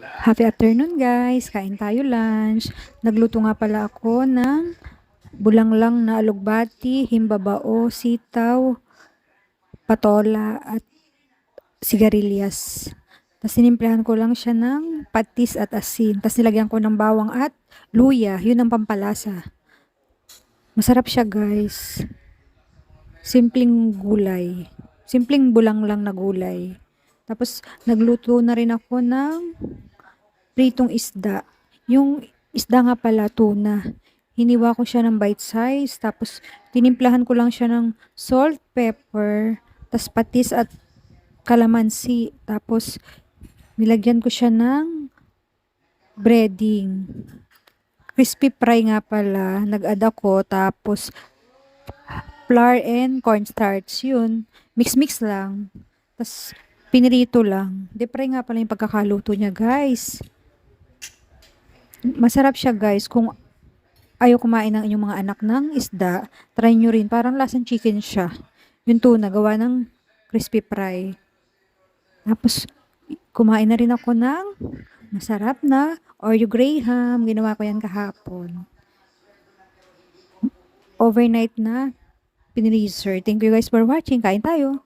Happy afternoon guys! Kain tayo lunch. Nagluto nga pala ako ng bulanglang na alugbati, himbabao, sitaw, patola at sigarilyas. Tapos sinimplahan ko lang siya ng patis at asin. Tapos nilagyan ko ng bawang at luya. Yun ang pampalasa. Masarap siya guys. Simpleng gulay. Simpleng bulanglang na gulay. Tapos nagluto na rin ako ng pritong isda. Yung isda nga pala tuna. Hiniwa ko siya ng bite size. Tapos tinimplahan ko lang siya ng salt, pepper, tas patis at kalamansi. Tapos nilagyan ko siya ng breading. Crispy fry nga pala. Nag-add ako. Tapos flour and cornstarch. Yun. Mix-mix lang. Tapos pinirito lang. Deep fry nga pala yung pagkakaluto niya guys. Masarap siya guys. Kung ayaw kumain ng inyong mga anak ng isda, try nyo rin. Parang lasang chicken siya. Yung tuna, gawa ng crispy fry. Tapos, kumain na rin ako ng masarap na Oreo Graham. Ginawa ko yan kahapon. Overnight na pinreaser. Thank you guys for watching. Kain tayo.